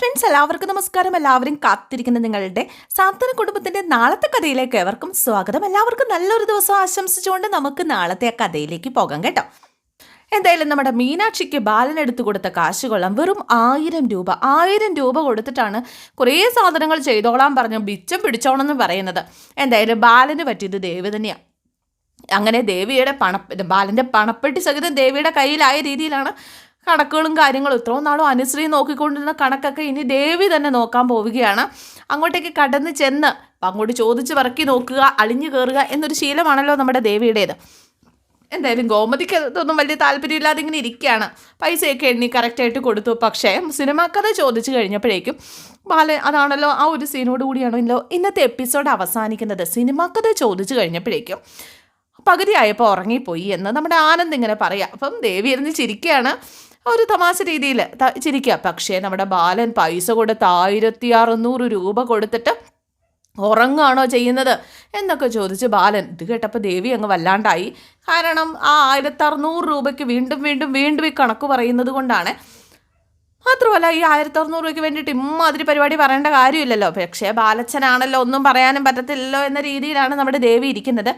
Friends എല്ലാവർക്കും നമസ്കാരം. എല്ലാവരും കാത്തിരിക്കുന്ന നിങ്ങളുടെ സാന്ത്വന കുടുംബത്തിന്റെ നാളത്തെ കഥയിലേക്ക് എവർക്കും സ്വാഗതം. എല്ലാവർക്കും നല്ലൊരു ദിവസം ആശംസിച്ചുകൊണ്ട് നമുക്ക് നാളത്തെ ആ കഥയിലേക്ക് പോകാം കേട്ടോ. എന്തായാലും നമ്മുടെ മീനാക്ഷിക്ക് ബാലൻ എടുത്തു കൊടുത്ത കാശ് കൊള്ളാം. വെറും ആയിരം രൂപ. ആയിരം രൂപ കൊടുത്തിട്ടാണ് കുറേ സാധനങ്ങൾ ചെയ്തോളാൻ പറഞ്ഞു ബിച്ചം പിടിച്ചോണമെന്ന് പറയുന്നത്. എന്തായാലും ബാലന് പറ്റിയത് ദേവി തന്നെയാണ് അങ്ങനെ ദേവിയുടെ പണ ബാലന്റെ പണപ്പെട്ടി സഹിതം ദേവിയുടെ കയ്യിലായ രീതിയിലാണ് കണക്കുകളും കാര്യങ്ങളും ഇത്രയും നാളും അനുശ്രീ നോക്കിക്കൊണ്ടിരുന്ന കണക്കൊക്കെ ഇനി ദേവി തന്നെ നോക്കാൻ പോവുകയാണ്. അങ്ങോട്ടേക്ക് കടന്ന് ചെന്ന് അങ്ങോട്ട് ചോദിച്ച് പറക്കി നോക്കുക അളിഞ്ഞു കയറുക എന്നൊരു ശീലമാണല്ലോ നമ്മുടെ ദേവിയുടേത്. എന്തായാലും ഗോമതിക്ക് അതൊന്നും വലിയ താല്പര്യമില്ലാതെ ഇങ്ങനെ ഇരിക്കുകയാണ്. പൈസയൊക്കെ എണ്ണി കറക്റ്റായിട്ട് കൊടുത്തു. പക്ഷേ സിനിമ കഥ ചോദിച്ചു കഴിഞ്ഞപ്പോഴേക്കും ബാല അതാണല്ലോ ആ ഒരു സീനോട് കൂടിയാണല്ലോ ഇന്നത്തെ എപ്പിസോഡ് അവസാനിക്കുന്നത്. സിനിമ കഥ ചോദിച്ചു കഴിഞ്ഞപ്പോഴേക്കും പകുതിയായപ്പോൾ ഉറങ്ങിപ്പോയി എന്ന് നമ്മുടെ ആനന്ദ് ഇങ്ങനെ പറയാം. അപ്പം ദേവി ഇരുന്ന് ചിരിക്കുകയാണ്. ഒരു തമാശ രീതിയിൽ ചിരിക്കുക പക്ഷേ നമ്മുടെ ബാലൻ പൈസ കൊടുത്ത് ആയിരത്തി അറുന്നൂറ് രൂപ കൊടുത്തിട്ട് ഉറങ്ങാണോ ചെയ്യുന്നത് എന്നൊക്കെ ചോദിച്ച് ബാലൻ ഇത് കേട്ടപ്പോൾ ദേവി അങ്ങ് വല്ലാണ്ടായി. കാരണം ആ ആയിരത്തി അറുന്നൂറ് രൂപയ്ക്ക് വീണ്ടും വീണ്ടും വീണ്ടും ഈ കണക്ക് പറയുന്നത് കൊണ്ടാണ്. മാത്രമല്ല ഈ ആയിരത്തി അറുന്നൂറ് രൂപയ്ക്ക് വേണ്ടിയിട്ട് ഇമ്മാതിരി പരിപാടി പറയേണ്ട കാര്യമില്ലല്ലോ. പക്ഷേ ബാലച്ചനാണല്ലോ ഒന്നും പറയാനും പറ്റത്തില്ലല്ലോ എന്ന രീതിയിലാണ് നമ്മുടെ ദേവി ഇരിക്കുന്നത്.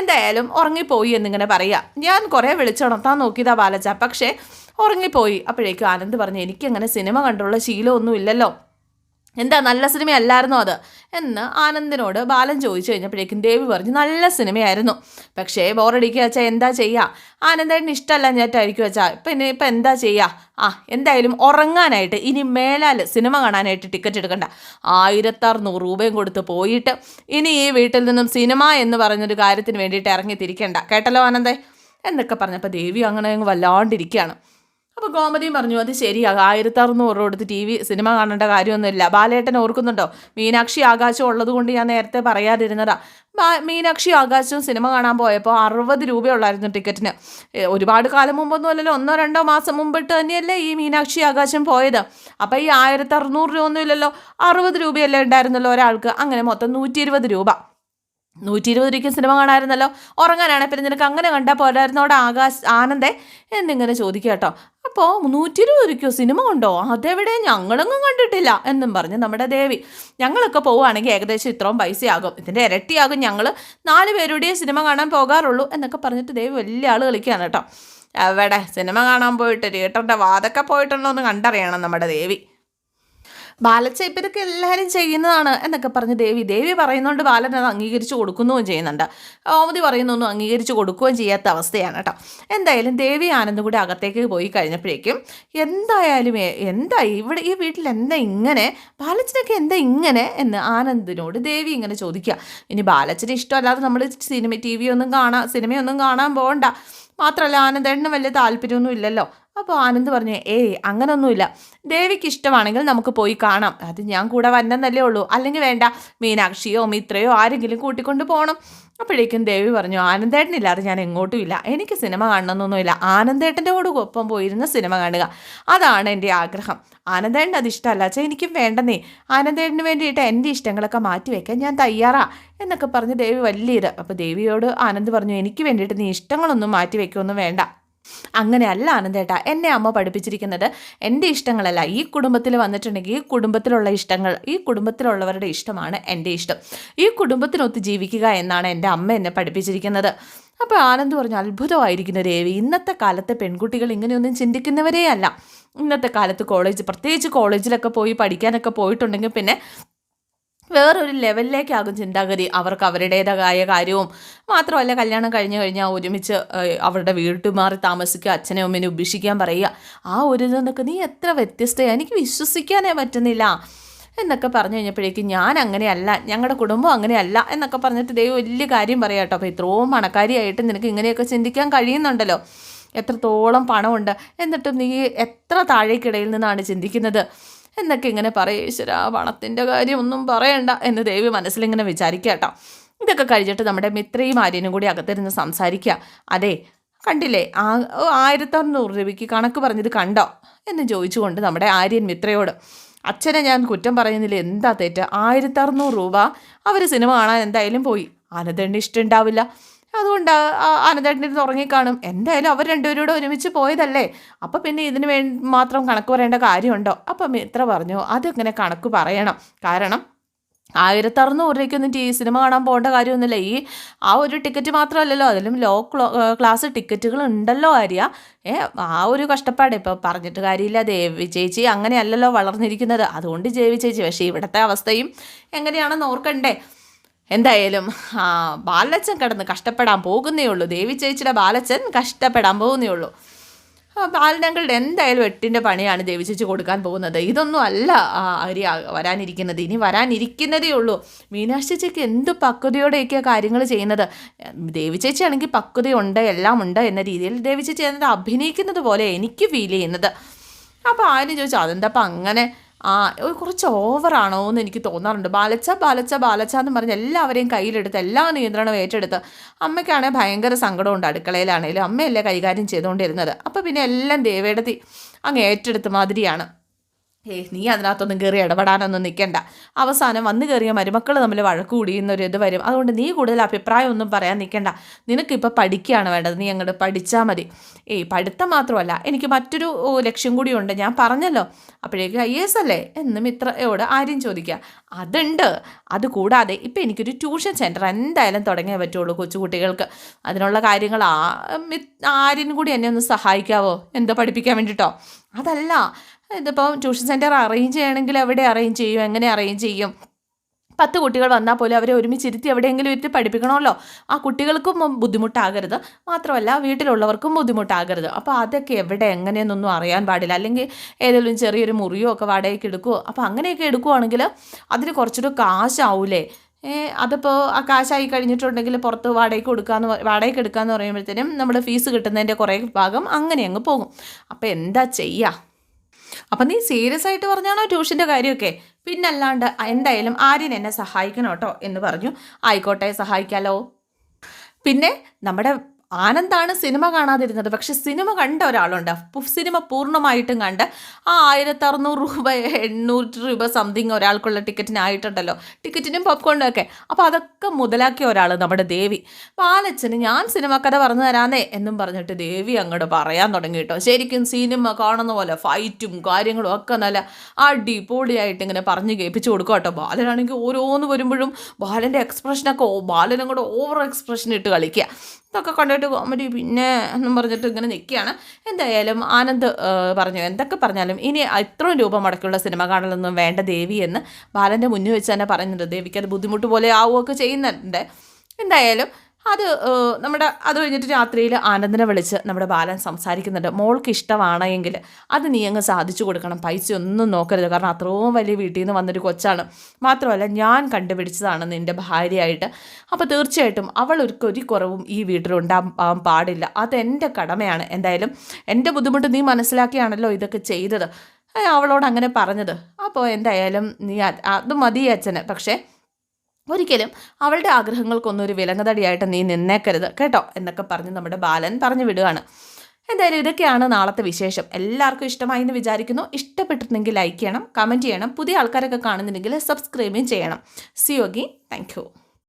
എന്തായാലും ഉറങ്ങിപ്പോയി എന്നിങ്ങനെ പറയാം. ഞാൻ കുറേ വിളിച്ചുണർത്താൻ നോക്കിയതാ ബാലച്ച. പക്ഷേ ഉറങ്ങിപ്പോയി. അപ്പോഴേക്കും ആനന്ദ് പറഞ്ഞു എനിക്കങ്ങനെ സിനിമ കണ്ടുള്ള ശീലമൊന്നും ഇല്ലല്ലോ. എന്താ നല്ല സിനിമയല്ലായിരുന്നോ അത്? എന്ന് ആനന്ദിനോട് ബാലൻ ചോദിച്ചു കഴിഞ്ഞപ്പോഴേക്കും ദേവി പറഞ്ഞു നല്ല സിനിമയായിരുന്നു. പക്ഷേ ബോറടിക്കുക വെച്ചാൽ എന്താ ചെയ്യുക ആനന്ദേട്ടന് ഇഷ്ടമല്ല ഞാറ്റായിരിക്കും വെച്ചാൽ ഇനി ഇപ്പം എന്താ ചെയ്യുക ആ എന്തായാലും ഉറങ്ങാനായിട്ട് ഇനി മേലാൽ സിനിമ കാണാനായിട്ട് ടിക്കറ്റ് എടുക്കണ്ട. ആയിരത്തറുന്നൂറ് രൂപയും കൊടുത്ത് പോയിട്ട് ഇനി ഈ വീട്ടിൽ നിന്നും സിനിമ എന്ന് പറഞ്ഞൊരു കാര്യത്തിന് വേണ്ടിയിട്ട് ഇറങ്ങി തിരിക്കണ്ട കേട്ടല്ലോ ആനന്ദേ? എന്നൊക്കെ പറഞ്ഞപ്പോൾ ദേവി അങ്ങനെ അങ്ങ് വല്ലാണ്ടിരിക്കുകയാണ്. അപ്പോൾ ഗോമതിയും പറഞ്ഞു അത് ശരിയാകും ആയിരത്തി അറുന്നൂറ് കൊടുത്ത് ടി വി സിനിമ കാണേണ്ട കാര്യമൊന്നുമില്ല. ബാലേട്ടൻ ഓർക്കുന്നുണ്ടോ? മീനാക്ഷി ആകാശം ഉള്ളതുകൊണ്ട് ഞാൻ നേരത്തെ പറയാതിരുന്നതാ. മീനാക്ഷി ആകാശവും സിനിമ കാണാൻ പോയപ്പോൾ അറുപത് രൂപയുള്ളായിരുന്നു ടിക്കറ്റിന്. ഒരുപാട് കാലം മുമ്പൊന്നും അല്ലല്ലോ ഒന്നോ രണ്ടോ മാസം മുമ്പിട്ട് തന്നെയല്ലേ ഈ മീനാക്ഷി ആകാശം പോയത്. അപ്പോൾ ഈ ആയിരത്തി അറുന്നൂറ് രൂപ ഒന്നും ഇല്ലല്ലോ അറുപത് രൂപയല്ലേ ഉണ്ടായിരുന്നല്ലോ ഒരാൾക്ക്. അങ്ങനെ മൊത്തം നൂറ്റി ഇരുപത് രൂപ. നൂറ്റി ഇരുപത് രൂപയ്ക്ക് സിനിമ കാണാമായിരുന്നല്ലോ ഉറങ്ങാനാണ് പിന്നെ നിനക്ക് അങ്ങനെ കണ്ടാൽ പോരായിരുന്നു അവിടെ ആകാശ് ആനന്ദേ? എന്നിങ്ങനെ ചോദിക്കുക കേട്ടോ. അപ്പോൾ നൂറ്റി ഇരുപത് രൂപയ്ക്കോ സിനിമ ഉണ്ടോ അതെവിടെ? ഞങ്ങളൊന്നും കണ്ടിട്ടില്ല എന്നും പറഞ്ഞ് നമ്മുടെ ദേവി ഞങ്ങളൊക്കെ പോവുകയാണെങ്കിൽ ഏകദേശം ഇത്രയും പൈസയാകും. ഇതിന്റെ ഇരട്ടിയാകും ഞങ്ങൾ നാല് പേരുടെ സിനിമ കാണാൻ പോകാറുള്ളൂ എന്നൊക്കെ പറഞ്ഞിട്ട് ദേവി വലിയ ആൾ കളിക്കുകയാണ് കേട്ടോ. എവിടെ? സിനിമ കാണാൻ പോയിട്ട് തിയേറ്ററിന്റെ വാതൊക്കെ പോയിട്ടുണ്ടോ എന്ന് കണ്ടറിയണം നമ്മുടെ ദേവി. ബാലച്ച ഇപ്പം എല്ലാവരും ചെയ്യുന്നതാണ് എന്നൊക്കെ പറഞ്ഞ് ദേവി. ദേവി പറയുന്നതുകൊണ്ട് ബാലൻ അത് അംഗീകരിച്ച് കൊടുക്കുകയും ചെയ്യുന്നുണ്ട്. ഓമതി പറയുന്നൊന്നും അംഗീകരിച്ച് കൊടുക്കുകയും ചെയ്യാത്ത അവസ്ഥയാണ് കേട്ടോ. എന്തായാലും ദേവി ആനന്ദം കൂടി അകത്തേക്ക് പോയി കഴിഞ്ഞപ്പോഴേക്കും എന്തായാലും എന്താ ഇവിടെ ഈ വീട്ടിൽ എന്താ ഇങ്ങനെ? ബാലച്ചനൊക്കെ എന്താ ഇങ്ങനെ? എന്ന് ആനന്ദിനോട് ദേവി ഇങ്ങനെ ചോദിക്കുക. ഇനി ബാലച്ചന് ഇഷ്ടമല്ലാതെ നമ്മൾ സിനിമ ടി വി ഒന്നും കാണാൻ സിനിമയൊന്നും കാണാൻ പോകണ്ട. മാത്രമല്ല ആനന്ദേട്ടന് വലിയ താല്പര്യമൊന്നും ഇല്ലല്ലോ. അപ്പോൾ ആനന്ദ് പറഞ്ഞു ഏയ് അങ്ങനൊന്നുമില്ല. ദേവിക്ക് ഇഷ്ടമാണെങ്കിൽ നമുക്ക് പോയി കാണാം. അത് ഞാൻ കൂടെ വന്നെന്നല്ലേ ഉള്ളൂ. അല്ലെങ്കിൽ വേണ്ട മീനാക്ഷിയോ മിത്രയോ ആരെങ്കിലും കൂട്ടിക്കൊണ്ട് പോകണം അപ്പോഴേക്കും ദേവി പറഞ്ഞു ആനന്ദേട്ടനില്ലാതെ ഞാൻ എങ്ങോട്ടും ഇല്ല. എനിക്ക് സിനിമ കാണണമെന്നൊന്നുമില്ല. ആനന്ദേട്ടന്റെ കൂടെ ഒപ്പം പോയിരുന്ന സിനിമ കാണുക. അതാണ് എന്റെ ആഗ്രഹം. ആനന്ദേട്ടൻ അത് ഇഷ്ടമല്ല. വെച്ചാൽ എനിക്കും വേണ്ടെന്നേ. ആനന്ദേട്ടന് വേണ്ടിയിട്ട് എന്റെ ഇഷ്ടങ്ങളൊക്കെ മാറ്റി വയ്ക്കാൻ ഞാൻ തയ്യാറാ. എന്നൊക്കെ പറഞ്ഞ് ദേവി വലിയ ഇത്. അപ്പോൾ ദേവിയോട് ആനന്ദ് പറഞ്ഞു എനിക്ക് വേണ്ടിയിട്ട് നീ ഇഷ്ടങ്ങളൊന്നും മാറ്റി വയ്ക്കുമൊന്നും വേണ്ട. അങ്ങനെയല്ല ആനന്ദേട്ട എന്നെ അമ്മ പഠിപ്പിച്ചിരിക്കുന്നത് എന്റെ ഇഷ്ടങ്ങളല്ല. ഈ കുടുംബത്തിൽ വന്നിട്ടുണ്ടെങ്കിൽ ഈ കുടുംബത്തിലുള്ള ഇഷ്ടങ്ങൾ ഈ കുടുംബത്തിലുള്ളവരുടെ ഇഷ്ടമാണ് എന്റെ ഇഷ്ടം. ഈ കുടുംബത്തിനൊത്ത് ജീവിക്കുക എന്നാണ് എന്റെ അമ്മ എന്നെ പഠിപ്പിച്ചിരിക്കുന്നത്. അപ്പോൾ ആനന്ദ് പറഞ്ഞു അത്ഭുതമായിരിക്കുന്നു രേവി. ഇന്നത്തെ കാലത്തെ പെൺകുട്ടികൾ ഇങ്ങനെയൊന്നും ചിന്തിക്കുന്നവരേ അല്ല ഇന്നത്തെ കാലത്ത് കോളേജ് പ്രത്യേകിച്ച് കോളേജിലൊക്കെ പോയി പഠിക്കാനൊക്കെ പോയിട്ടുണ്ടെങ്കിൽ പിന്നെ വേറൊരു ലെവലിലേക്കാകും ചിന്താഗതി. അവർക്ക് അവരുടേതായ കാര്യവും. മാത്രമല്ല കല്യാണം കഴിഞ്ഞു കഴിഞ്ഞാൽ ഒരുമിച്ച് അവരുടെ വീട്ടിൽ മാറി താമസിക്കുക അച്ഛനെ അമ്മേനെ ഉപേക്ഷിക്കാൻ പറയുക. ആ ഒരു ഇതെന്നൊക്കെ നീ എത്ര വ്യത്യസ്തയാണ് എനിക്ക് വിശ്വസിക്കാനേ പറ്റുന്നില്ല എന്നൊക്കെ പറഞ്ഞു കഴിഞ്ഞപ്പോഴേക്കും ഞാൻ അങ്ങനെയല്ല ഞങ്ങളുടെ കുടുംബം അങ്ങനെയല്ല എന്നൊക്കെ പറഞ്ഞിട്ട് ദൈവം വലിയ കാര്യം പറയാം കേട്ടോ. അപ്പോൾ ഇത്രയും പണക്കാരിയായിട്ട് നിനക്ക് ഇങ്ങനെയൊക്കെ ചിന്തിക്കാൻ കഴിയുന്നുണ്ടല്ലോ. എത്രത്തോളം പണമുണ്ട്. എന്നിട്ടും നീ എത്ര താഴേക്കിടയിൽ നിന്നാണ് ചിന്തിക്കുന്നത്? എന്നൊക്കെ ഇങ്ങനെ പറയും ഈശ്വര പണത്തിന്റെ കാര്യം ഒന്നും പറയണ്ട എന്ന് ദേവി മനസ്സിലിങ്ങനെ വിചാരിക്കുക കേട്ടോ. ഇതൊക്കെ കഴിഞ്ഞിട്ട് നമ്മുടെ മിത്രയും ആര്യനും കൂടി അകത്തിരുന്ന് സംസാരിക്കുക. അതെ കണ്ടില്ലേ? ആ ആയിരത്തി അറുന്നൂറ് രൂപയ്ക്ക് കണക്ക് പറഞ്ഞത് കണ്ടോ? എന്ന് ചോദിച്ചുകൊണ്ട് നമ്മുടെ ആര്യൻ മിത്രയോട് അച്ഛനെ ഞാൻ കുറ്റം പറയുന്നില്ല. എന്താ തെറ്റ്? ആയിരത്തറുന്നൂറ് രൂപ അവർ സിനിമ കാണാൻ എന്തായാലും പോയി. ആനന്ദേണ്ണ ഇഷ്ടമുണ്ടാവില്ല അതുകൊണ്ട് ആനന്ദേട്ടനിരുന്ന് ഉറങ്ങിക്കാണും. എന്തായാലും അവർ രണ്ടുപേരോട് ഒരുമിച്ച് പോയതല്ലേ? അപ്പം പിന്നെ ഇതിന് വേണ്ടി മാത്രം കണക്ക് പറയേണ്ട കാര്യമുണ്ടോ? അപ്പം ഇത്ര പറഞ്ഞു അതിങ്ങനെ കണക്ക് പറയണം. കാരണം ആയിരത്തി അറുന്നൂറ് രൂപയ്ക്കൊന്നും ടി സിനിമ കാണാൻ പോകേണ്ട കാര്യമൊന്നുമില്ല. ഈ ആ ഒരു ടിക്കറ്റ് മാത്രമല്ലല്ലോ അതിലും ലോ ക്ലാസ് ടിക്കറ്റുകൾ ഉണ്ടല്ലോ ആര്യ. ഏ ആ ഒരു കഷ്ടപ്പാട് ഇപ്പോൾ പറഞ്ഞിട്ട് കാര്യമില്ല. ദേവി ചേച്ചി അങ്ങനെയല്ലല്ലോ വളർന്നിരിക്കുന്നത്. അതുകൊണ്ട് ദേവി ചേച്ചി പക്ഷേ ഇവിടുത്തെ അവസ്ഥയും എങ്ങനെയാണെന്ന് ഓർക്കണ്ടേ? എന്തായാലും ബാലച്ചൻ കിടന്ന് കഷ്ടപ്പെടാൻ പോകുന്നേ ഉള്ളൂ. ദേവി ചേച്ചിയുടെ ബാലച്ചൻ കഷ്ടപ്പെടാൻ പോകുന്നേ ഉള്ളൂ. ബാലനങ്ങളുടെ എന്തായാലും എട്ടിന്റെ പണിയാണ് ദേവി ചേച്ചി കൊടുക്കാൻ പോകുന്നത്. ഇതൊന്നും അല്ല അരി വരാനിരിക്കുന്നത്. ഇനി വരാനിരിക്കുന്നതേ ഉള്ളൂ. മീനാക്ഷി ചേച്ചിക്ക് എന്ത് പക്വതയോടെയൊക്കെയാ കാര്യങ്ങൾ ചെയ്യുന്നത്? ദേവി ചേച്ചി ആണെങ്കിൽ പക്വതയുണ്ട് എല്ലാം ഉണ്ട് എന്ന രീതിയിൽ ദേവി ചേച്ചി എന്നത് അഭിനയിക്കുന്നത് പോലെ എനിക്ക് ഫീൽ ചെയ്യുന്നത്. അപ്പോൾ ആരും ചോദിച്ചു അതെന്താ അങ്ങനെ ആ കുറച്ച് ഓവറാണോ എന്ന് എനിക്ക് തോന്നാറുണ്ട്. ബാലച്ച ബാലച്ച ബാലച്ച എന്ന് പറഞ്ഞ് എല്ലാവരെയും കയ്യിലെടുത്ത് എല്ലാ നിയന്ത്രണവും ഏറ്റെടുത്ത് അമ്മയ്ക്കാണെങ്കിൽ ഭയങ്കര സങ്കടമുണ്ട് അടുക്കളയിലാണെങ്കിലും അമ്മയല്ലേ കൈകാര്യം ചെയ്തുകൊണ്ടിരുന്നത്. അപ്പോൾ പിന്നെ എല്ലാം ദേവേടത്തി അങ്ങ് ഏറ്റെടുത്ത മാതിരിയാണ്. ഏ നീ അതിനകത്തൊന്നും കയറി ഇടപെടാനൊന്നും നിൽക്കണ്ട അവസാനം വന്നു കയറിയ മരുമക്കൾ തമ്മിൽ വഴക്ക് കൂടിയുന്നൊരു ഇത് വരും. അതുകൊണ്ട് നീ കൂടുതൽ അഭിപ്രായം ഒന്നും പറയാൻ നിൽക്കണ്ട നിനക്കിപ്പോൾ പഠിക്കുകയാണ് വേണ്ടത്. നീ അങ്ങോട്ട് പഠിച്ചാൽ മതി. ഏയ് പഠിത്തം മാത്രമല്ല എനിക്ക് മറ്റൊരു ലക്ഷ്യം കൂടിയുണ്ട് ഞാൻ പറഞ്ഞല്ലോ. അപ്പോഴേക്കും ഐ എസ് അല്ലേ? എന്ന് മിത്രയോട് ആര്യം ചോദിക്കുക അതുണ്ട്. അതുകൂടാതെ ഇപ്പം എനിക്കൊരു ട്യൂഷൻ സെന്റർ എന്തായാലും തുടങ്ങിയേ പറ്റുള്ളൂ കൊച്ചുകുട്ടികൾക്ക്. അതിനുള്ള കാര്യങ്ങൾ ആ ആര്യനും കൂടി എന്നെ ഒന്ന് സഹായിക്കാവോ? എന്തോ പഠിപ്പിക്കാൻ വേണ്ടിയിട്ടോ അതല്ല. ഇതിപ്പോൾ ട്യൂഷൻ സെന്റർ അറേഞ്ച് ചെയ്യണമെങ്കിൽ എവിടെ അറേഞ്ച് ചെയ്യും എങ്ങനെ അറേഞ്ച് ചെയ്യും. പത്ത് കുട്ടികൾ വന്നാൽ പോലും അവരെ ഒരുമിച്ചിരുത്തി എവിടെയെങ്കിലും ഇരുത്തി പഠിപ്പിക്കണമല്ലോ. ആ കുട്ടികൾക്കും ബുദ്ധിമുട്ടാകരുത്. മാത്രമല്ല വീട്ടിലുള്ളവർക്കും ബുദ്ധിമുട്ടാകരുത്. അപ്പോൾ അതൊക്കെ എവിടെ എങ്ങനെയെന്നൊന്നും അറിയാൻ പാടില്ല. അല്ലെങ്കിൽ ഏതെങ്കിലും ചെറിയൊരു മുറിയോ ഒക്കെ വാടകയ്ക്ക് എടുക്കുമോ അപ്പോൾ അങ്ങനെയൊക്കെ എടുക്കുവാണെങ്കിൽ അതിന് കുറച്ചൊരു കാശാവൂലേ? അതിപ്പോൾ ആ കാശായി കഴിഞ്ഞിട്ടുണ്ടെങ്കിൽ പുറത്ത് വാടകയ്ക്ക് കൊടുക്കാന്ന് വാടകയ്ക്ക് എടുക്കാമെന്ന് പറയുമ്പോഴത്തേനും നമ്മുടെ ഫീസ് കിട്ടുന്നതിന്റെ കുറേ ഭാഗം അങ്ങനെ അങ്ങ് പോകും. അപ്പോൾ എന്താ ചെയ്യുക അപ്പം നീ സീരിയസ് ആയിട്ട് പറഞ്ഞാണോ ട്യൂഷന്റെ കാര്യമൊക്കെ? പിന്നല്ലാണ്ട് എന്തായാലും ആര്യൻ എന്നെ സഹായിക്കണം കേട്ടോ എന്ന് പറഞ്ഞു. ആയിക്കോട്ടെ സഹായിക്കാലോ. പിന്നെ നമ്മുടെ ആനന്ദാണ് സിനിമ കാണാതിരുന്നത്. പക്ഷെ സിനിമ കണ്ട ഒരാളുണ്ട്. സിനിമ പൂർണമായിട്ടും കണ്ട് ആ ആയിരത്തി അറുന്നൂറ് രൂപ എണ്ണൂറ് രൂപ സംതിങ് ഒരാൾക്കുള്ള ടിക്കറ്റിനായിട്ടുണ്ടല്ലോ. ടിക്കറ്റിനും പോപ്കോണിനും ഒക്കെ. അപ്പോൾ അതൊക്കെ മുതലാക്കിയ ഒരാൾ നമ്മുടെ ദേവി. പാലച്ചന് ഞാൻ സിനിമ കഥ പറഞ്ഞു തരാന്നേ എന്നും പറഞ്ഞിട്ട് ദേവി അങ്ങോട്ട് പറയാൻ തുടങ്ങി കേട്ടോ. ശരിക്കും സിനിമ കാണുന്ന പോലെ ഫൈറ്റും കാര്യങ്ങളും ഒക്കെ നല്ല അടിപൊളിയായിട്ട് ഇങ്ങനെ പറഞ്ഞ് കേൾപ്പിച്ചു കൊടുക്കുക കേട്ടോ. ബാലനാണെങ്കിൽ ഓരോന്ന് വരുമ്പോഴും ബാലന്റെ എക്സ്പ്രഷനൊക്കെ ബാലനും കൂടെ ഓവർ എക്സ്പ്രഷൻ ഇട്ട് കളിക്കുക. ഇതൊക്കെ കണ്ടിട്ട് കോമഡി പിന്നെ എന്നും പറഞ്ഞിട്ട് ഇങ്ങനെ നിൽക്കുകയാണ്. എന്തായാലും ആനന്ദ് പറഞ്ഞു. എന്തൊക്കെ പറഞ്ഞാലും ഇനി ഇത്രയും രൂപ മുടക്കിയുള്ള സിനിമ കാണലൊന്നും വേണ്ട ദേവി എന്ന് ബാലന്റെ മുന്നിൽ വെച്ച് തന്നെ പറയുന്നുണ്ട്. ദേവിക്ക് അത് ബുദ്ധിമുട്ട് പോലെ ആവുകയൊക്കെ ചെയ്യുന്നുണ്ട്. എന്തായാലും അത് നമ്മുടെ അത് കഴിഞ്ഞിട്ട് രാത്രിയിൽ ആനന്ദിനെ വിളിച്ച് നമ്മുടെ ബാലൻ സംസാരിക്കുന്നുണ്ട്. മോൾക്ക് ഇഷ്ടമാണെങ്കിൽ അത് നീ അങ്ങ് സാധിച്ചു കൊടുക്കണം. പൈസ ഒന്നും നോക്കരുത്. കാരണം അത്രയും വലിയ വീട്ടിൽ നിന്ന് വന്നൊരു കൊച്ചാണ്. മാത്രമല്ല ഞാൻ കണ്ടുപിടിച്ചതാണ് നിന്റെ ഭാര്യയായിട്ട്. അപ്പോൾ തീർച്ചയായിട്ടും അവൾ ഒരു കുറവും ഈ വീട്ടിലുണ്ടാകാൻ പാടില്ല. അതെന്റെ കടമയാണ്. എന്തായാലും എന്റെ ബുദ്ധിമുട്ട് നീ മനസ്സിലാക്കിയാണല്ലോ ഇതൊക്കെ ചെയ്തത്. അവളോട് അങ്ങനെ പറഞ്ഞത്. അപ്പോൾ എന്തായാലും നീ അത് മതി അച്ഛന്. പക്ഷേ ഒരിക്കലും അവളുടെ ആഗ്രഹങ്ങൾക്കൊന്നും ഒരു വിലങ്ങതടിയായിട്ട് നീ നിന്നേക്കരുത് കേട്ടോ? എന്നൊക്കെ പറഞ്ഞ് നമ്മുടെ ബാലൻ പറഞ്ഞു വിടുകയാണ്. എന്തായാലും ഇതൊക്കെയാണ് നാളത്തെ വിശേഷം. എല്ലാവർക്കും ഇഷ്ടമായി എന്ന് വിചാരിക്കുന്നു. ഇഷ്ടപ്പെട്ടിട്ടുണ്ടെങ്കിൽ ലൈക്ക് ചെയ്യണം കമന്റ് ചെയ്യണം. പുതിയ ആൾക്കാരൊക്കെ കാണുന്നുണ്ടെങ്കിൽ സബ്സ്ക്രൈബും ചെയ്യണം. സിയോഗി താങ്ക്